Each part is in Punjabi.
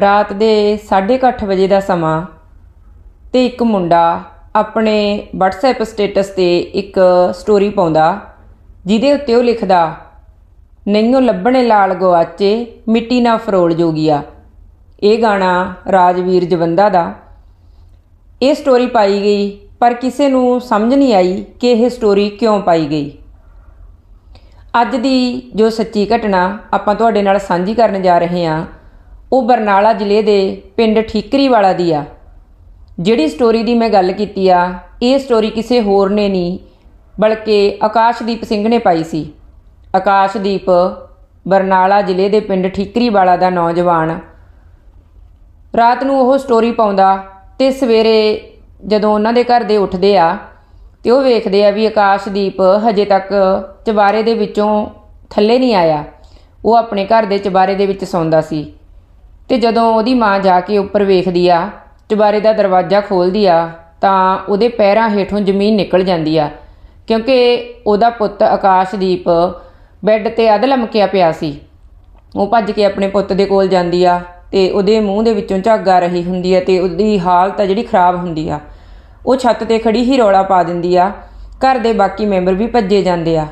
ਰਾਤ ਦੇ 8:30 ਵਜੇ ਦਾ ਸਮਾਂ ਤੇ ਇੱਕ ਮੁੰਡਾ ਆਪਣੇ WhatsApp ਸਟੇਟਸ ਤੇ ਇੱਕ ਸਟੋਰੀ ਪਾਉਂਦਾ, ਜਿਹਦੇ ਉੱਤੇ ਉਹ ਲਿਖਦਾ ਨਹੀਂਓ ਲੱਭਣੇ ਲਾਲ ਗਵਾਚੇ, ਮਿੱਟੀ ਨਾ ਫਰੋਲ ਜੋਗੀਆ। ਇਹ ਗਾਣਾ ਰਾਜਵੀਰ ਜਵੰਦਾ ਦਾ। ਇਹ ਸਟੋਰੀ ਪਾਈ ਗਈ, ਪਰ ਕਿਸੇ ਨੂੰ ਸਮਝ ਨਹੀਂ ਆਈ ਕਿ ਇਹ ਸਟੋਰੀ ਕਿਉਂ ਪਾਈ ਗਈ। ਅੱਜ ਦੀ ਜੋ ਸੱਚੀ ਘਟਨਾ ਆਪਾਂ ਤੁਹਾਡੇ ਨਾਲ ਸਾਂਝੀ ਕਰਨ ਜਾ ਰਹੇ ਹਾਂ ਉਹ ਬਰਨਾਲਾ ਜ਼ਿਲ੍ਹੇ ਦੇ ਪਿੰਡ ਠੀਕਰੀਵਾਲਾ ਦੀ ਆ। ਜਿਹੜੀ ਸਟੋਰੀ ਦੀ ਮੈਂ ਗੱਲ ਕੀਤੀ ਆ, ਇਹ ਸਟੋਰੀ ਕਿਸੇ ਹੋਰ ਨੇ ਨਹੀਂ, ਬਲਕਿ ਆਕਾਸ਼ਦੀਪ ਸਿੰਘ ਨੇ ਪਾਈ ਸੀ। ਆਕਾਸ਼ਦੀਪ ਬਰਨਾਲਾ ਜ਼ਿਲ੍ਹੇ ਦੇ ਪਿੰਡ ਠੀਕਰੀਵਾਲਾ ਦਾ ਨੌਜਵਾਨ। ਰਾਤ ਨੂੰ ਉਹ ਸਟੋਰੀ ਪਾਉਂਦਾ ਤੇ ਸਵੇਰੇ ਜਦੋਂ ਉਹਨਾਂ ਦੇ ਘਰ ਦੇ ਉੱਠਦੇ ਆ, ਤੇ ਉਹ ਵੇਖਦੇ ਆ ਵੀ ਆਕਾਸ਼ਦੀਪ ਹਜੇ ਤੱਕ ਚਬਾਰੇ ਦੇ ਵਿੱਚੋਂ ਥੱਲੇ ਨਹੀਂ ਆਇਆ। ਉਹ ਆਪਣੇ ਘਰ ਦੇ ਚਬਾਰੇ ਦੇ ਵਿੱਚ ਸੌਂਦਾ ਸੀ। ਤੇ ਜਦੋਂ ਉਹਦੀ ਮਾਂ ਜਾ ਕੇ ਉੱਪਰ ਵੇਖਦੀ ਆ, ਚੁਬਾਰੇ ਦਾ ਦਰਵਾਜ਼ਾ ਖੋਲਦੀ ਆ, ਤਾਂ ਉਹਦੇ ਪੈਰਾਂ ਹੇਠੋਂ ਜ਼ਮੀਨ ਨਿਕਲ ਜਾਂਦੀ ਆ। ਕਿਉਂਕਿ ਉਹਦਾ ਪੁੱਤ ਆਕਾਸ਼ਦੀਪ ਬੈੱਡ ਤੇ ਅਧ ਲਮਕਿਆ ਪਿਆ ਸੀ। ਉਹ ਭੱਜ ਕੇ ਆਪਣੇ ਪੁੱਤ ਦੇ ਕੋਲ ਜਾਂਦੀ ਆ ਤੇ ਉਹਦੇ ਮੂੰਹ ਦੇ ਵਿੱਚੋਂ ਝੱਗ ਆ ਰਹੀ ਹੁੰਦੀ ਆ ਤੇ ਉਹਦੀ ਹਾਲਤ ਆ ਜਿਹੜੀ ਖਰਾਬ ਹੁੰਦੀ ਆ। ਉਹ ਛੱਤ ਤੇ ਖੜੀ ਹੀ ਰੌਲਾ ਪਾ ਦਿੰਦੀ ਆ। ਘਰ ਦੇ ਬਾਕੀ ਮੈਂਬਰ ਵੀ ਭੱਜੇ ਜਾਂਦੇ ਆ।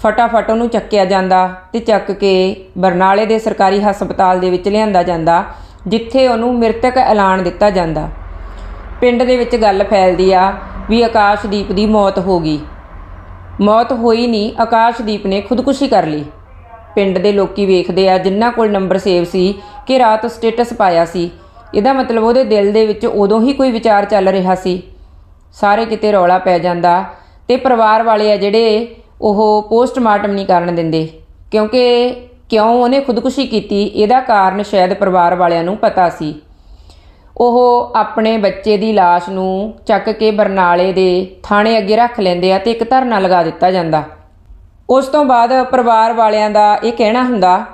ਫਟਾਫਟ ਉਹਨੂੰ ਚੱਕਿਆ ਜਾਂਦਾ ਤੇ ਚੱਕ ਕੇ ਬਰਨਾਲੇ ਦੇ ਸਰਕਾਰੀ ਹਸਪਤਾਲ ਦੇ ਵਿੱਚ ਲਿਆਂਦਾ ਜਾਂਦਾ, ਜਿੱਥੇ ਉਹਨੂੰ ਮ੍ਰਿਤਕ ਐਲਾਨ ਦਿੱਤਾ ਜਾਂਦਾ। ਪਿੰਡ ਦੇ ਵਿੱਚ ਗੱਲ ਫੈਲਦੀ ਆ ਵੀ ਆਕਾਸ਼ਦੀਪ ਦੀ ਮੌਤ ਹੋ ਗਈ। ਮੌਤ ਹੋਈ ਨਹੀਂ, ਆਕਾਸ਼ਦੀਪ ਨੇ ਖੁਦਕੁਸ਼ੀ ਕਰ ਲਈ। ਪਿੰਡ ਦੇ ਲੋਕੀ ਵੇਖਦੇ ਆ, ਜਿਨ੍ਹਾਂ ਕੋਲ ਨੰਬਰ ਸੇਵ ਸੀ ਕਿ ਰਾਤ ਸਟੇਟਸ ਪਾਇਆ ਸੀ। ਇਹਦਾ ਮਤਲਬ ਉਹਦੇ ਦਿਲ ਦੇ ਵਿੱਚ ਉਦੋਂ ਹੀ ਕੋਈ ਵਿਚਾਰ ਚੱਲ ਰਿਹਾ ਸੀ। ਸਾਰੇ ਕਿਤੇ ਰੌਲਾ ਪੈ ਜਾਂਦਾ ਤੇ ਪਰਿਵਾਰ ਵਾਲੇ ਆ ਜਿਹੜੇ ਉਹ ਪੋਸਟਮਾਰਟਮ ਨਹੀਂ ਕਰਨ ਦਿੰਦੇ। ਕਿਉਂਕਿ ਕਿਉਂ ਉਹਨੇ ਖੁਦਕੁਸ਼ੀ ਕੀਤੀ, ਇਹਦਾ ਕਾਰਨ ਸ਼ਾਇਦ ਪਰਿਵਾਰ ਵਾਲਿਆਂ ਨੂੰ ਪਤਾ ਸੀ। ਉਹ ਆਪਣੇ ਬੱਚੇ ਦੀ লাশ ਨੂੰ ਚੱਕ ਕੇ ਬਰਨਾਲੇ ਦੇ ਥਾਣੇ ਅੱਗੇ ਰੱਖ ਲੈਂਦੇ ਆ ਤੇ ਇੱਕ ਧਰਨਾ ਲਗਾ ਦਿੱਤਾ ਜਾਂਦਾ। ਉਸ ਤੋਂ ਬਾਅਦ ਪਰਿਵਾਰ ਵਾਲਿਆਂ ਦਾ ਇਹ ਕਹਿਣਾ ਹੁੰਦਾ,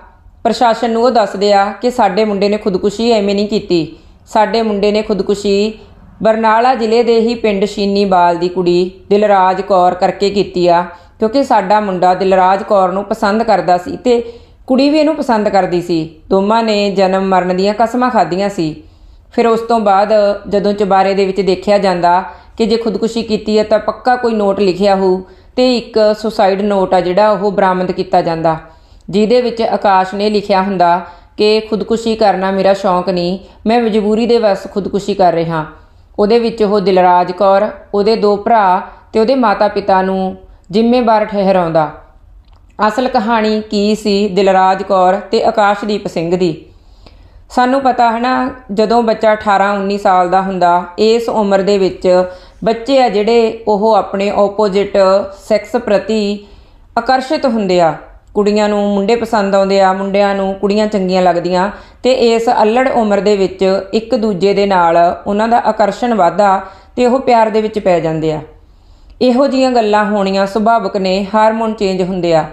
ਪ੍ਰਸ਼ਾਸਨ ਨੂੰ ਉਹ ਦੱਸਦੇ ਆ ਕਿ ਸਾਡੇ ਮੁੰਡੇ ਨੇ ਖੁਦਕੁਸ਼ੀ ਐਵੇਂ ਨਹੀਂ ਕੀਤੀ। ਸਾਡੇ ਮੁੰਡੇ ਨੇ ਖੁਦਕੁਸ਼ੀ ਬਰਨਾਲਾ ਜ਼ਿਲ੍ਹੇ ਦੇ ਹੀ ਪਿੰਡ ਸ਼ੀਨੀਵਾਲ ਦੀ ਕੁੜੀ ਦਿਲਰਾਜ ਕੌਰ ਕਰਕੇ ਕੀਤੀ ਆ। ਕਿਉਂਕਿ ਸਾਡਾ ਮੁੰਡਾ ਦਿਲਰਾਜ ਕੌਰ ਨੂੰ ਪਸੰਦ ਕਰਦਾ ਸੀ ਤੇ ਕੁੜੀ ਵੀ ਇਹਨੂੰ ਪਸੰਦ ਕਰਦੀ ਸੀ। ਦੋਵਾਂ ਨੇ ਜਨਮ ਮਰਨ ਦੀਆਂ ਕਸਮਾਂ ਖਾਧੀਆਂ ਸੀ। ਫਿਰ ਉਸ ਤੋਂ ਬਾਅਦ ਜਦੋਂ ਚੁਬਾਰੇ ਦੇ ਵਿੱਚ ਦੇਖਿਆ ਜਾਂਦਾ ਕਿ ਜੇ ਖੁਦਕੁਸ਼ੀ ਕੀਤੀ ਹੈ ਤਾਂ ਪੱਕਾ ਕੋਈ ਨੋਟ ਲਿਖਿਆ ਹੋਊ ਤੇ ਇੱਕ ਸੁਸਾਈਡ ਨੋਟ ਆ ਜਿਹੜਾ ਉਹ ਬਰਾਮਦ ਕੀਤਾ ਜਾਂਦਾ। ਜਿਹਦੇ ਵਿੱਚ ਆਕਾਸ਼ ਨੇ ਲਿਖਿਆ ਹੁੰਦਾ ਕਿ ਖੁਦਕੁਸ਼ੀ ਕਰਨਾ ਮੇਰਾ ਸ਼ੌਂਕ ਨਹੀਂ, ਮੈਂ ਮਜਬੂਰੀ ਦੇ ਵਸ ਖੁਦਕੁਸ਼ੀ ਕਰ ਰਿਹਾ। ਉਹਦੇ ਵਿੱਚ ਉਹ ਦਿਲਰਾਜ ਕੌਰ, ਉਹਦੇ ਦੋ ਭਰਾ ਤੇ ਉਹਦੇ ਮਾਤਾ-ਪਿਤਾ ਨੂੰ ਜ਼ਿੰਮੇਵਾਰ ਠਹਿਰਾਉਂਦਾ। ਅਸਲ ਕਹਾਣੀ ਕੀ ਸੀ? ਦਿਲਰਾਜ ਕੌਰ ਤੇ ਆਕਾਸ਼ਦੀਪ ਸਿੰਘ ਦੀ। ਸਾਨੂੰ ਪਤਾ ਹੈ ਨਾ, ਜਦੋਂ ਬੱਚਾ 18 19 ਸਾਲ ਦਾ ਹੁੰਦਾ, ਇਸ ਉਮਰ ਦੇ ਵਿੱਚ ਬੱਚੇ ਆ ਜਿਹੜੇ, ਉਹ ਆਪਣੇ ਆਪੋਜੀਟ ਸੈਕਸ ਪ੍ਰਤੀ ਆਕਰਸ਼ਿਤ ਹੁੰਦੇ ਆ। ਕੁੜੀਆਂ ਨੂੰ ਮੁੰਡੇ ਪਸੰਦ ਆਉਂਦੇ ਆ, ਮੁੰਡਿਆਂ ਨੂੰ ਕੁੜੀਆਂ ਚੰਗੀਆਂ ਲੱਗਦੀਆਂ ਤੇ ਇਸ ਅਲੜ ਉਮਰ ਦੇ ਵਿੱਚ ਇੱਕ ਦੂਜੇ ਦੇ ਨਾਲ ਉਹਨਾਂ ਦਾ ਆਕਰਸ਼ਣ ਵਧਦਾ ਤੇ ਉਹ ਪਿਆਰ ਦੇ ਵਿੱਚ ਪੈ ਜਾਂਦੇ ਆ। ਇਹੋ ਜੀਆਂ ਗੱਲਾਂ ਹੋਣੀਆਂ ਸੁਭਾਵਿਕ ਨੇ, ਹਾਰਮੋਨ ਚੇਂਜ ਹੁੰਦੇ ਆ।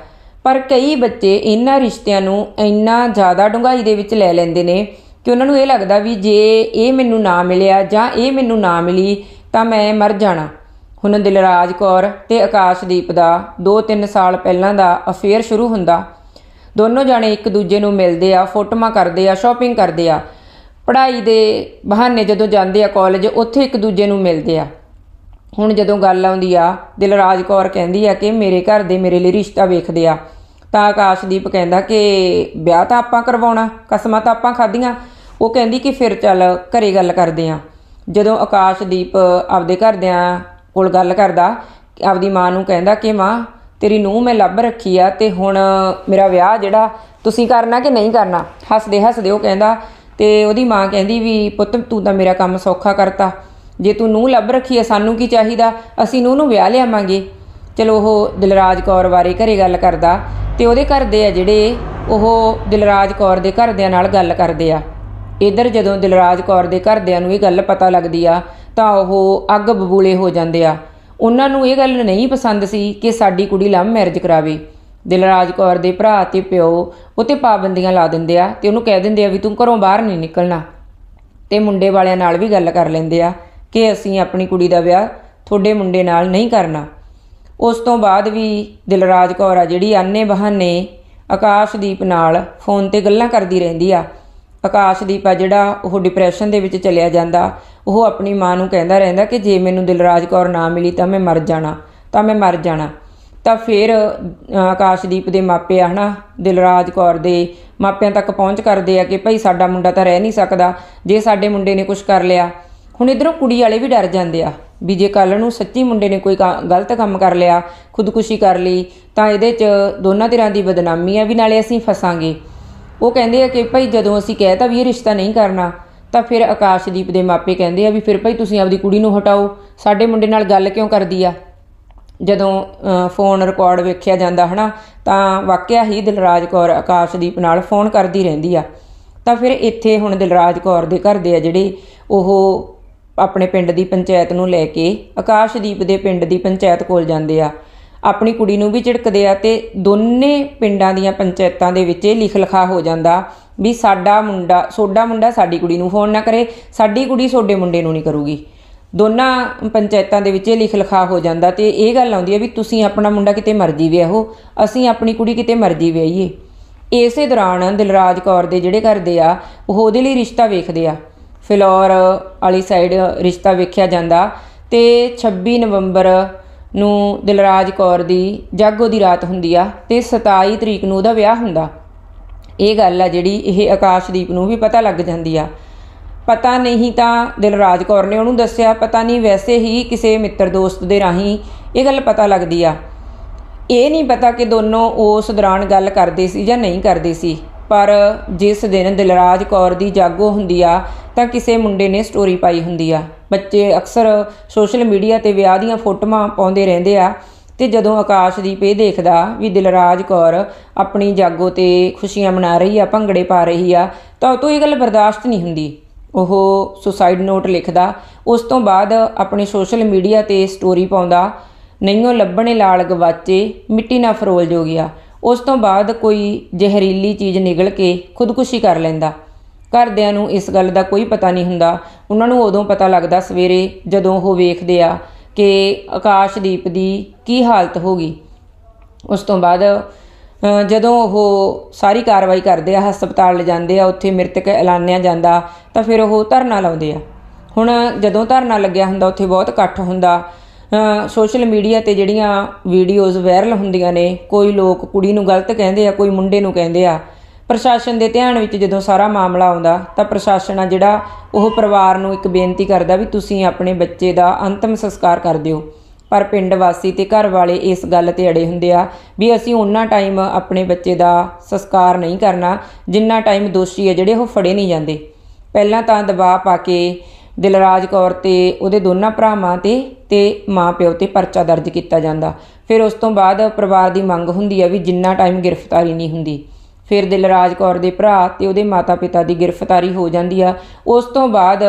ਪਰ ਕਈ ਬੱਚੇ ਇਹਨਾਂ ਰਿਸ਼ਤਿਆਂ ਨੂੰ ਇੰਨਾ ਜ਼ਿਆਦਾ ਡੂੰਘਾਈ ਦੇ ਵਿੱਚ ਲੈ ਲੈਂਦੇ ਨੇ ਕਿ ਉਹਨਾਂ ਨੂੰ ਇਹ ਲੱਗਦਾ ਵੀ ਜੇ ਇਹ ਮੈਨੂੰ ਨਾ ਮਿਲਿਆ ਜਾਂ ਇਹ ਮੈਨੂੰ ਨਾ ਮਿਲੀ ਤਾਂ ਮੈਂ ਮਰ ਜਾਣਾ। ਹੁਣ ਦਿਲਰਾਜ ਕੌਰ ਤੇ ਆਕਾਸ਼ਦੀਪ ਦਾ 2-3 ਸਾਲ ਪਹਿਲਾਂ ਦਾ ਅਫੇਅਰ ਸ਼ੁਰੂ ਹੁੰਦਾ। ਦੋਨੋਂ ਜਾਣੇ ਇੱਕ ਦੂਜੇ ਨੂੰ ਮਿਲਦੇ ਆ, ਫੋਟੋਆਂ ਕਰਦੇ ਆ, ਸ਼ਾਪਿੰਗ ਕਰਦੇ ਆ। ਪੜ੍ਹਾਈ ਦੇ ਬਹਾਨੇ ਜਦੋਂ ਜਾਂਦੇ ਆ ਕਾਲਜ ਉੱਥੇ ਇੱਕ ਦੂਜੇ ਨੂੰ ਮਿਲਦੇ ਆ। ਹੁਣ ਜਦੋਂ ਗੱਲ ਆਉਂਦੀ ਆ, ਦਿਲਰਾਜ ਕੌਰ ਕਹਿੰਦੀ ਆ ਕਿ ਮੇਰੇ ਘਰ ਦੇ ਮੇਰੇ ਲਈ ਰਿਸ਼ਤਾ ਵੇਖਦੇ ਆ। ਤਾਂ ਆਕਾਸ਼ਦੀਪ ਕਹਿੰਦਾ ਕਿ ਵਿਆਹ ਤਾਂ ਆਪਾਂ ਕਰਵਾਉਣਾ, ਕਸਮਾਂ ਤਾਂ ਆਪਾਂ ਖਾਧੀਆਂ। ਉਹ ਕਹਿੰਦੀ ਕਿ ਫਿਰ ਚੱਲ ਘਰੇ ਗੱਲ ਕਰਦੇ ਆ। ਜਦੋਂ ਆਕਾਸ਼ਦੀਪ ਆਪਦੇ ਘਰਦਿਆਂ ਕੋਲ ਗੱਲ ਕਰਦਾ, ਆਪਦੀ ਮਾਂ ਨੂੰ ਕਹਿੰਦਾ ਕਿ ਮਾਂ, ਤੇਰੀ ਨੂੰਹ ਮੈਂ ਲੱਭ ਰੱਖੀ ਆ ਤੇ ਹੁਣ ਮੇਰਾ ਵਿਆਹ ਜਿਹੜਾ, ਤੁਸੀਂ ਕਰਨਾ ਕਿ ਨਹੀਂ ਕਰਨਾ? ਹੱਸਦੇ ਹੱਸਦੇ ਉਹ ਕਹਿੰਦਾ ਤੇ ਉਹਦੀ ਮਾਂ ਕਹਿੰਦੀ ਵੀ ਪੁੱਤ ਤੂੰ ਤਾਂ ਮੇਰਾ ਕੰਮ ਸੌਖਾ ਕਰਤਾ। ਜੇ ਤੂੰ ਨੂੰਹ ਲੱਭ ਰੱਖੀ ਆ, ਸਾਨੂੰ ਕੀ ਚਾਹੀਦਾ? ਅਸੀਂ ਨੂੰਹ ਨੂੰ ਵਿਆਹ ਲਿਆਵਾਂਗੇ। ਚਲੋ ਉਹ ਦਿਲਰਾਜ ਕੌਰ ਬਾਰੇ ਘਰੇ ਗੱਲ ਕਰਦਾ ਤੇ ਉਹਦੇ ਘਰ ਦੇ ਆ ਜਿਹੜੇ ਉਹ ਦਿਲਰਾਜ ਕੌਰ ਦੇ ਘਰਦਿਆਂ ਨਾਲ ਗੱਲ ਕਰਦੇ ਆ। ਇਧਰ ਜਦੋਂ ਦਿਲਰਾਜ ਕੌਰ ਦੇ ਘਰਦਿਆਂ ਨੂੰ ਇਹ ਗੱਲ ਪਤਾ ਲੱਗਦੀ ਆ, ਤਾਂ ਉਹ ਅੱਗ ਬਬੂਲੇ ਹੋ ਜਾਂਦੇ ਆ। ਉਹਨਾਂ ਨੂੰ ਇਹ ਗੱਲ ਨਹੀਂ ਪਸੰਦ ਸੀ ਕਿ ਸਾਡੀ ਕੁੜੀ ਲਵ ਮੈਰਿਜ ਕਰਾਵੇ। ਦਿਲਰਾਜ ਕੌਰ ਦੇ ਭਰਾ ਤੇ ਪਿਓ ਉਹ ਤੇ ਪਾਬੰਦੀਆਂ ਲਾ ਦਿੰਦੇ ਆ ਤੇ ਉਹਨੂੰ ਕਹਿ ਦਿੰਦੇ ਆ ਵੀ ਤੂੰ ਘਰੋਂ ਬਾਹਰ ਨਹੀਂ ਨਿਕਲਣਾ। ਤੇ ਮੁੰਡੇ ਵਾਲਿਆਂ ਨਾਲ ਵੀ ਗੱਲ ਕਰ ਲੈਂਦੇ ਆ। ਕਿ ਅਸੀਂ ਆਪਣੀ ਕੁੜੀ ਦਾ ਵਿਆਹ ਤੁਹਾਡੇ ਮੁੰਡੇ ਨਾਲ ਨਹੀਂ ਕਰਨਾ। ਉਸ ਤੋਂ ਬਾਅਦ ਵੀ ਦਿਲਰਾਜ ਕੌਰ ਆ ਜਿਹੜੀ ਆਨੇ ਬਹਾਨੇ ਆਕਾਸ਼ਦੀਪ ਨਾਲ ਫੋਨ ਤੇ ਗੱਲਾਂ ਕਰਦੀ ਰਹਿੰਦੀ ਆ। ਆਕਾਸ਼ਦੀਪ ਆ ਜਿਹੜਾ ਉਹ ਡਿਪਰੈਸ਼ਨ ਦੇ ਵਿੱਚ ਚਲਿਆ ਜਾਂਦਾ, ਉਹ ਆਪਣੀ ਮਾਂ ਨੂੰ ਕਹਿੰਦਾ ਰਹਿੰਦਾ ਕਿ ਜੇ ਮੈਨੂੰ ਦਿਲਰਾਜ ਕੌਰ ਨਾ ਮਿਲੀ ਤਾਂ ਮੈਂ ਮਰ ਜਾਣਾ, ਤਾਂ ਮੈਂ ਮਰ ਜਾਣਾ। ਤਾਂ ਫਿਰ ਆਕਾਸ਼ਦੀਪ ਦੇ ਮਾਪੇ ਆ ਹਨਾ, ਦਿਲਰਾਜ ਕੌਰ ਦੇ ਮਾਪਿਆਂ ਤੱਕ ਪਹੁੰਚ ਕਰਦੇ ਆ ਕਿ ਭਾਈ ਸਾਡਾ ਮੁੰਡਾ ਤਾਂ ਰਹਿ ਨਹੀਂ ਸਕਦਾ, ਜੇ ਸਾਡੇ ਮੁੰਡੇ ਨੇ ਕੁਝ ਕਰ ਲਿਆ ਹੁਣ ਇਧਰੋਂ ਕੁੜੀ ਵਾਲੇ ਵੀ ਡਰ ਜਾਂਦੇ ਆ, ਵੀ ਜੇ ਕੱਲ ਨੂੰ ਸੱਚੀ ਮੁੰਡੇ ਨੇ ਕੋਈ ਕ- ਗਲਤ ਕੰਮ ਕਰ ਲਿਆ, ਖੁਦਕੁਸ਼ੀ ਕਰ ਲਈ, ਤਾਂ ਇਹਦੇ 'ਚ ਦੋਨਾਂ ਧਿਰਾਂ ਦੀ ਬਦਨਾਮੀ ਆ, ਵੀ ਨਾਲੇ ਅਸੀਂ ਫਸਾਂਗੇ। ਉਹ ਕਹਿੰਦੇ ਆ ਕਿ ਭਾਈ ਜਦੋਂ ਅਸੀਂ ਕਹਿਤਾ ਵੀ ਇਹ ਰਿਸ਼ਤਾ ਨਹੀਂ ਕਰਨਾ, ਤਾਂ ਫਿਰ ਆਕਾਸ਼ਦੀਪ ਦੇ ਮਾਪੇ ਕਹਿੰਦੇ ਆ ਵੀ ਫਿਰ ਭਾਈ ਤੁਸੀਂ ਆਪਦੀ ਕੁੜੀ ਨੂੰ ਹਟਾਓ, ਸਾਡੇ ਮੁੰਡੇ ਨਾਲ ਗੱਲ ਕਿਉਂ ਕਰਦੀ ਆ? ਜਦੋਂ ਫੋਨ ਰਿਕਾਰਡ ਵੇਖਿਆ ਜਾਂਦਾ ਹਨਾ, ਤਾਂ ਵਾਕਿਆ ਹੀ ਦਿਲਰਾਜ ਕੌਰ ਆਕਾਸ਼ਦੀਪ ਨਾਲ ਫੋਨ ਕਰਦੀ ਰਹਿੰਦੀ ਆ। ਤਾਂ ਫਿਰ ਇੱਥੇ ਹੁਣ ਦਿਲਰਾਜ ਕੌਰ ਦੇ ਘਰ ਦੇ ਆ ਜਿਹੜੇ ਉਹ ਆਪਣੇ ਪਿੰਡ ਦੀ ਪੰਚਾਇਤ ਨੂੰ ਲੈ ਕੇ ਆਕਾਸ਼ਦੀਪ ਦੇ ਪਿੰਡ ਦੀ ਪੰਚਾਇਤ ਕੋਲ ਜਾਂਦੇ ਆ। ਆਪਣੀ ਕੁੜੀ ਨੂੰ ਵੀ ਝਿੜਕਦੇ ਆ ਤੇ ਦੋਨੇ ਪਿੰਡਾਂ ਦੀਆਂ ਪੰਚਾਇਤਾਂ ਦੇ ਵਿੱਚ ਇਹ ਲਿਖ ਲਿਖਾ ਹੋ ਜਾਂਦਾ ਵੀ ਸਾਡਾ ਮੁੰਡਾ, ਸੋਡਾ ਮੁੰਡਾ ਸਾਡੀ ਕੁੜੀ ਨੂੰ ਫੋਨ ਨਾ ਕਰੇ, ਸਾਡੀ ਕੁੜੀ ਸੋਡੇ ਮੁੰਡੇ ਨੂੰ ਨਹੀਂ ਕਰੂਗੀ। ਦੋਨਾਂ ਪੰਚਾਇਤਾਂ ਦੇ ਵਿੱਚ ਇਹ ਲਿਖ ਲਿਖਾ ਹੋ ਜਾਂਦਾ ਤੇ ਇਹ ਗੱਲ ਆਉਂਦੀ ਹੈ ਵੀ ਤੁਸੀਂ ਆਪਣਾ ਮੁੰਡਾ ਕਿਤੇ ਮਰਜ਼ੀ ਵਿਆਹੋ, ਅਸੀਂ ਆਪਣੀ ਕੁੜੀ ਕਿਤੇ ਮਰਜ਼ੀ ਵਿਆਹੀਏ। ਇਸੇ ਦੌਰਾਨ ਦਿਲਰਾਜ ਕੌਰ ਦੇ ਜਿਹੜੇ ਕਰਦੇ ਆ, ਉਹ ਉਹਦੇ ਲਈ ਰਿਸ਼ਤਾ ਵੇਖਦੇ ਆ। ਫਿਲੌਰ ਵਾਲੀ ਸਾਈਡ ਰਿਸ਼ਤਾ ਵੇਖਿਆ ਜਾਂਦਾ ਤੇ 26 ਨਵੰਬਰ ਨੂੰ ਦਿਲਰਾਜ ਕੌਰ ਦੀ ਜਾਗੋ ਦੀ ਰਾਤ ਹੁੰਦੀ ਆ ਤੇ 27 ਤਰੀਕ ਨੂੰ ਉਹਦਾ ਵਿਆਹ ਹੁੰਦਾ। ਇਹ ਗੱਲ ਆ ਜਿਹੜੀ ਇਹ ਆਕਾਸ਼ਦੀਪ ਨੂੰ ਵੀ ਪਤਾ ਲੱਗ ਜਾਂਦੀ ਆ। ਪਤਾ ਨਹੀਂ ਤਾਂ ਦਿਲਰਾਜ ਕੌਰ ਨੇ ਉਹਨੂੰ ਦੱਸਿਆ, ਪਤਾ ਨਹੀਂ ਵੈਸੇ ਹੀ ਕਿਸੇ ਮਿੱਤਰ ਦੋਸਤ ਦੇ ਰਾਹੀਂ ਇਹ ਗੱਲ ਪਤਾ ਲੱਗਦੀ ਆ। ਇਹ ਨਹੀਂ ਪਤਾ ਕਿ ਦੋਨੋਂ ਉਸ ਦੌਰਾਨ ਗੱਲ ਕਰਦੇ ਸੀ ਜਾਂ ਨਹੀਂ ਕਰਦੇ ਸੀ, ਪਰ ਜਿਸ ਦਿਨ ਦਿਲਰਾਜ ਕੌਰ ਦੀ ਜਾਗੋ ਹੁੰਦੀ ਆ ਤਾਂ ਕਿਸੇ ਮੁੰਡੇ ਨੇ ਸਟੋਰੀ ਪਾਈ ਹੁੰਦੀ ਆ। ਬੱਚੇ ਅਕਸਰ ਸੋਸ਼ਲ ਮੀਡੀਆ ਤੇ ਵਿਆਹ ਦੀਆਂ ਫੋਟੋਆਂ ਪਾਉਂਦੇ ਰਹਿੰਦੇ ਆ ਤੇ ਜਦੋਂ ਆਕਾਸ਼ਦੀਪ ਇਹ ਦੇਖਦਾ ਵੀ ਦਿਲਰਾਜ ਕੌਰ ਆਪਣੀ ਜਾਗੋ ਤੇ ਖੁਸ਼ੀਆਂ ਮਨਾ ਰਹੀ ਆ, ਭੰਗੜੇ ਪਾ ਰਹੀ ਆ, ਤਾਂ ਉਹ ਤੋਂ ਇਹ ਗੱਲ ਬਰਦਾਸ਼ਤ ਨਹੀਂ ਹੁੰਦੀ। ਉਹ ਸੁਸਾਈਡ ਨੋਟ ਲਿਖਦਾ, ਉਸ ਤੋਂ ਬਾਅਦ ਆਪਣੇ ਸੋਸ਼ਲ ਮੀਡੀਆ ਤੇ ਸਟੋਰੀ ਪਾਉਂਦਾ ਨਹੀਂਓ ਲੱਭਣੇ ਲਾਲ ਗਵਾਚੇ, ਮਿੱਟੀ ਨਾ ਫਰੋਲ ਜੋ ਗਿਆ ਉਸ ਤੋਂ ਬਾਅਦ ਕੋਈ ਜ਼ਹਿਰੀਲੀ ਚੀਜ਼ ਨਿਗਲ ਕੇ ਖੁਦਕੁਸ਼ੀ ਕਰ ਲੈਂਦਾ। ਘਰਦਿਆਂ ਨੂੰ ਇਸ ਗੱਲ ਦਾ ਕੋਈ ਪਤਾ ਨਹੀਂ ਹੁੰਦਾ। ਉਹਨਾਂ ਨੂੰ ਉਦੋਂ ਪਤਾ ਲੱਗਦਾ ਸਵੇਰੇ ਜਦੋਂ ਉਹ ਵੇਖਦੇ ਆ ਕਿ ਆਕਾਸ਼ਦੀਪ ਦੀ ਕੀ ਹਾਲਤ ਹੋ ਗਈ। ਉਸ ਤੋਂ ਬਾਅਦ ਜਦੋਂ ਉਹ ਸਾਰੀ ਕਾਰਵਾਈ ਕਰਦੇ ਆ, ਹਸਪਤਾਲ ਲਿਜਾਂਦੇ ਆ, ਉੱਥੇ ਮ੍ਰਿਤਕ ਐਲਾਨਿਆ ਜਾਂਦਾ, ਤਾਂ ਫਿਰ ਉਹ ਧਰਨਾ ਲਾਉਂਦੇ ਆ। ਹੁਣ ਜਦੋਂ ਧਰਨਾ ਲੱਗਿਆ ਹੁੰਦਾ, ਉੱਥੇ ਬਹੁਤ ਇਕੱਠ ਹੁੰਦਾ। ਸੋਸ਼ਲ ਮੀਡੀਆ ਤੇ ਜਿਹੜੀਆਂ ਵੀਡੀਓਜ਼ ਵਾਇਰਲ ਹੁੰਦੀਆਂ ਨੇ, ਕੋਈ ਲੋਕ ਕੁੜੀ ਨੂੰ ਗਲਤ ਕਹਿੰਦੇ ਆ, ਕੋਈ ਮੁੰਡੇ ਨੂੰ ਕਹਿੰਦੇ ਆ ਪ੍ਰਸ਼ਾਸਨ ਦੇ ਧਿਆਨ ਵਿੱਚ ਜਦੋਂ ਸਾਰਾ ਮਾਮਲਾ ਆਉਂਦਾ ਤਾਂ ਪ੍ਰਸ਼ਾਸਨ ਆ ਜਿਹੜਾ ਉਹ ਪਰਿਵਾਰ ਨੂੰ ਇੱਕ ਬੇਨਤੀ ਕਰਦਾ ਵੀ ਤੁਸੀਂ ਆਪਣੇ ਬੱਚੇ ਦਾ ਅੰਤਮ ਸੰਸਕਾਰ ਕਰ ਦਿਓ। ਪਰ ਪਿੰਡ ਵਾਸੀ ਤੇ ਘਰ ਵਾਲੇ ਇਸ ਗੱਲ ਤੇ ਅੜੇ ਹੁੰਦੇ ਆ ਵੀ ਅਸੀਂ ਉਹਨਾਂ ਟਾਈਮ ਆਪਣੇ ਬੱਚੇ ਦਾ ਸੰਸਕਾਰ ਨਹੀਂ ਕਰਨਾ, ਜਿੰਨਾ ਟਾਈਮ ਦੋਸ਼ੀ ਆ ਜਿਹੜੇ ਉਹ ਫੜੇ ਨਹੀਂ ਜਾਂਦੇ। ਪਹਿਲਾਂ ਤਾਂ ਦਬਾਅ ਪਾ ਕੇ ਦਿਲਰਾਜ ਕੌਰ ਤੇ ਉਹਦੇ ਦੋਨਾਂ ਭਰਾਵਾਂ ਤੇ ਤੇ ਮਾਂ ਪਿਓ ਤੇ ਪਰਚਾ ਦਰਜ ਕੀਤਾ ਜਾਂਦਾ। ਫਿਰ ਉਸ ਤੋਂ ਬਾਅਦ ਪਰਿਵਾਰ ਦੀ ਮੰਗ ਹੁੰਦੀ ਆ ਵੀ ਜਿੰਨਾ ਟਾਈਮ ਗ੍ਰਿਫਤਾਰੀ ਨਹੀਂ ਹੁੰਦੀ। ਫਿਰ ਦਿਲਰਾਜ ਕੌਰ ਦੇ ਭਰਾ ਤੇ ਉਹਦੇ ਮਾਤਾ-ਪਿਤਾ ਦੀ ਗ੍ਰਿਫਤਾਰੀ ਹੋ ਜਾਂਦੀ ਆ। ਉਸ ਤੋਂ ਬਾਅਦ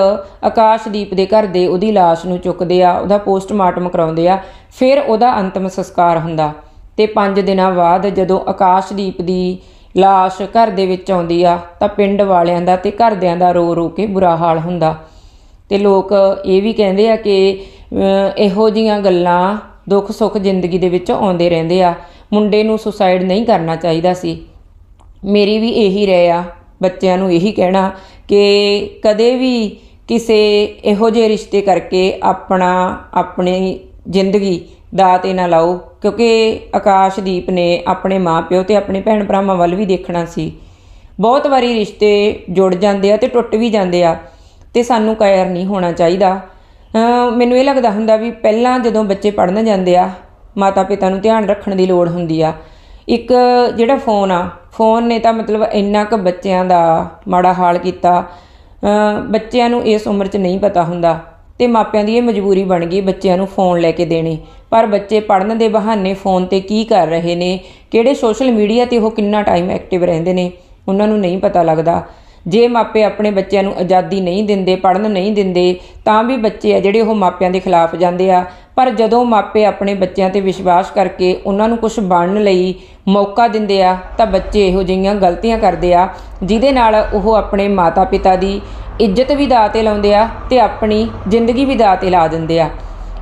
ਆਕਾਸ਼ਦੀਪ ਦੇ ਘਰ ਦੇ ਉਹਦੀ ਲਾਸ਼ ਨੂੰ ਚੁੱਕਦੇ ਆ, ਉਹਦਾ ਪੋਸਟਮਾਰਟਮ ਕਰਾਉਂਦੇ ਆ, ਫਿਰ ਉਹਦਾ ਅੰਤਮ ਸੰਸਕਾਰ ਹੁੰਦਾ। ਤੇ 5 ਦਿਨਾਂ ਬਾਅਦ ਜਦੋਂ ਆਕਾਸ਼ਦੀਪ ਦੀ ਲਾਸ਼ ਘਰ ਦੇ ਵਿੱਚ ਆਉਂਦੀ ਆ, ਤਾਂ ਪਿੰਡ ਵਾਲਿਆਂ ਦਾ ਤੇ ਘਰਦਿਆਂ ਦਾ ਰੋ ਰੋ ਕੇ ਬੁਰਾ ਹਾਲ ਹੁੰਦਾ। ਤੇ ਲੋਕ ਇਹ ਵੀ ਕਹਿੰਦੇ ਆ ਕਿ ਇਹੋ ਜੀਆਂ ਗੱਲਾਂ ਦੁੱਖ ਸੁੱਖ ਜ਼ਿੰਦਗੀ ਦੇ ਵਿੱਚ ਆਉਂਦੇ ਰਹਿੰਦੇ ਆ। ਮੁੰਡੇ ਨੂੰ ਸੁਸਾਈਡ ਨਹੀਂ ਕਰਨਾ ਚਾਹੀਦਾ ਸੀ। ਮੇਰੀ ਵੀ ਇਹੀ ਰਹਿ ਆ, ਬੱਚਿਆਂ ਨੂੰ ਇਹੀ ਕਹਿਣਾ ਕਿ ਕਦੇ ਵੀ ਕਿਸੇ ਇਹੋ ਜਿਹੇ ਰਿਸ਼ਤੇ ਕਰਕੇ ਆਪਣਾ, ਆਪਣੀ ਜ਼ਿੰਦਗੀ ਦਾ ਤੇ ਨਾ ਲਾਓ, ਕਿਉਂਕਿ ਆਕਾਸ਼ਦੀਪ ਨੇ ਆਪਣੇ ਮਾਪਿਓ ਤੇ ਆਪਣੇ ਭੈਣ ਭਰਾਵਾਂ ਵੱਲ ਵੀ ਦੇਖਣਾ ਸੀ। ਬਹੁਤ ਵਾਰੀ ਰਿਸ਼ਤੇ ਜੁੜ ਜਾਂਦੇ ਆ ਤੇ ਟੁੱਟ ਵੀ ਜਾਂਦੇ ਆ ਤੇ ਸਾਨੂੰ ਕਾਇਰ ਨਹੀਂ ਹੋਣਾ ਚਾਹੀਦਾ। ਮੈਨੂੰ ਇਹ ਲੱਗਦਾ ਹੁੰਦਾ ਵੀ ਪਹਿਲਾਂ ਜਦੋਂ ਬੱਚੇ ਪੜਨ ਜਾਂਦੇ ਆ ਮਾਤਾ ਪਿਤਾ ਨੂੰ ਧਿਆਨ ਰੱਖਣ ਦੀ ਲੋੜ ਹੁੰਦੀ ਆ। ਇੱਕ ਜਿਹੜਾ ਫੋਨ ਆ ਫੋਨ ਨੇ ਤਾਂ ਮਤਲਬ ਇੰਨਾ ਕੁ ਬੱਚਿਆਂ ਦਾ ਮਾੜਾ ਹਾਲ ਕੀਤਾ। ਬੱਚਿਆਂ ਨੂੰ ਇਸ ਉਮਰ 'ਚ ਨਹੀਂ ਪਤਾ ਹੁੰਦਾ ਤੇ ਮਾਪਿਆਂ ਦੀ ਇਹ ਮਜਬੂਰੀ ਬਣ ਗਈ ਬੱਚਿਆਂ ਨੂੰ ਫੋਨ ਲੈ ਕੇ ਦੇਣੇ। ਪਰ ਬੱਚੇ ਪੜਨ ਦੇ ਬਹਾਨੇ ਫੋਨ ਤੇ ਕੀ ਕਰ ਰਹੇ ਨੇ, ਕਿਹੜੇ ਸੋਸ਼ਲ ਮੀਡੀਆ ਤੇ ਉਹ ਕਿੰਨਾ ਟਾਈਮ ਐਕਟਿਵ ਰਹਿੰਦੇ ਨੇ, ਉਹਨਾਂ ਨੂੰ ਨਹੀਂ ਪਤਾ ਲੱਗਦਾ। ਜੇ ਮਾਪੇ ਆਪਣੇ ਬੱਚਿਆਂ ਨੂੰ ਆਜ਼ਾਦੀ ਨਹੀਂ ਦਿੰਦੇ ਪੜਨ ਨਹੀਂ ਦਿੰਦੇ, ਤਾਂ ਵੀ ਬੱਚੇ ਆ ਜਿਹੜੇ ਉਹ ਮਾਪਿਆਂ ਦੇ ਖਿਲਾਫ ਜਾਂਦੇ ਆ। ਪਰ ਜਦੋਂ ਮਾਪੇ ਆਪਣੇ ਬੱਚਿਆਂ ਤੇ ਵਿਸ਼ਵਾਸ ਕਰਕੇ ਉਹਨਾਂ ਨੂੰ ਕੁਝ ਬਣਨ ਲਈ ਮੌਕਾ ਦਿੰਦੇ ਆ, ਤਾਂ ਬੱਚੇ ਇਹੋ ਜਿਹੀਆਂ ਗਲਤੀਆਂ ਕਰਦੇ ਆ, ਜਿਹਦੇ ਨਾਲ ਉਹ ਆਪਣੇ ਮਾਤਾ-ਪਿਤਾ ਦੀ ਇੱਜ਼ਤ ਵੀ ਦਾਅ ਤੇ ਲਾਉਂਦੇ ਆ ਤੇ ਆਪਣੀ ਜ਼ਿੰਦਗੀ ਵੀ ਦਾਅ ਤੇ ਲਾ ਦਿੰਦੇ ਆ।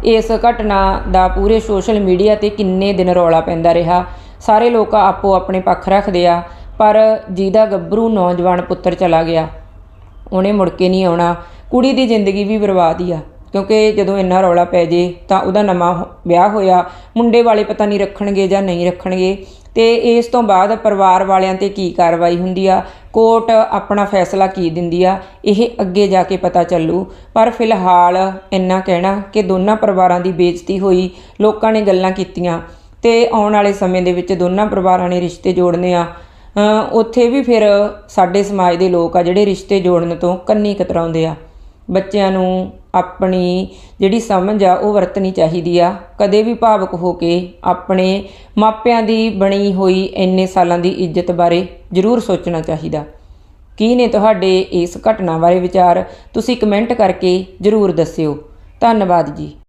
ਇਸ ਘਟਨਾ ਦਾ ਪੂਰੇ ਸੋਸ਼ਲ ਮੀਡੀਆ ਤੇ ਕਿੰਨੇ ਦਿਨ ਰੌਲਾ ਪੈਂਦਾ ਰਿਹਾ। ਸਾਰੇ ਲੋਕ ਆਪੋ ਆਪਣੇ ਪੱਖ ਰੱਖਦੇ ਆ, ਪਰ ਜਿਹਦਾ ਗੱਭਰੂ ਨੌਜਵਾਨ ਪੁੱਤਰ ਚਲਾ ਗਿਆ, ਉਹਨੇ ਮੁੜ ਕੇ ਨਹੀਂ ਆਉਣਾ। ਕੁੜੀ ਦੀ ਜ਼ਿੰਦਗੀ ਵੀ ਬਰਬਾਦ ਹੀ ਆ। ਕਿਉਂਕਿ ਜਦੋਂ ਇੰਨਾ ਰੌਲਾ ਪੈ ਜੇ ਤਾਂ ਉਹਦਾ ਨਵਾਂ ਹੋ- ਵਿਆਹ ਹੋਇਆ, ਮੁੰਡੇ ਵਾਲੇ ਪਤਾ ਨਹੀਂ ਰੱਖਣਗੇ ਜਾਂ ਨਹੀਂ ਰੱਖਣਗੇ। ਤੇ ਇਸ ਤੋਂ ਬਾਅਦ ਪਰਿਵਾਰ ਵਾਲਿਆਂ ਤੇ ਕੀ ਕਾਰਵਾਈ ਹੁੰਦੀ ਆ? ਕੋਰਟ ਆਪਣਾ ਫੈਸਲਾ ਕੀ ਦਿੰਦੀ ਆ? ਇਹ ਅੱਗੇ ਜਾ ਕੇ ਪਤਾ ਚੱਲੂ। ਪਰ ਫਿਲਹਾਲ ਇੰਨਾ ਕਹਿਣਾ ਕਿ ਦੋਨਾਂ ਪਰਿਵਾਰਾਂ ਦੀ ਬੇਇੱਜ਼ਤੀ ਹੋਈ, ਲੋਕਾਂ ਨੇ ਗੱਲਾਂ ਕੀਤੀਆਂ ਤੇ ਆਉਣ ਵਾਲੇ ਸਮੇਂ ਦੇ ਵਿੱਚ ਦੋਨਾਂ ਪਰਿਵਾਰਾਂ ਨੇ ਰਿਸ਼ਤੇ ਜੋੜਨੇ ਆ। ਉੱਥੇ ਵੀ ਫਿਰ ਸਾਡੇ ਸਮਾਜ ਦੇ ਲੋਕ ਆ ਜਿਹੜੇ ਰਿਸ਼ਤੇ ਜੋੜਨ ਤੋਂ ਕੰਨੀ ਕਤਰਾਉਂਦੇ ਆ। ਬੱਚਿਆਂ ਨੂੰ ਆਪਣੀ ਜਿਹੜੀ ਸਮਝ ਆ ਉਹ ਵਰਤਣੀ ਚਾਹੀਦੀ ਆ। ਕਦੇ ਵੀ ਭਾਵਕ ਹੋ ਕੇ ਆਪਣੇ ਮਾਪਿਆਂ ਦੀ ਬਣੀ ਹੋਈ ਇੰਨੇ ਸਾਲਾਂ ਦੀ ਇੱਜ਼ਤ ਬਾਰੇ ਜ਼ਰੂਰ ਸੋਚਣਾ ਚਾਹੀਦਾ। ਕੀ ਨੇ ਤੁਹਾਡੇ ਇਸ ਘਟਨਾ ਬਾਰੇ ਵਿਚਾਰ? ਤੁਸੀਂ ਕਮੈਂਟ ਕਰਕੇ ਜ਼ਰੂਰ ਦੱਸਿਓ। ਧੰਨਵਾਦ ਜੀ।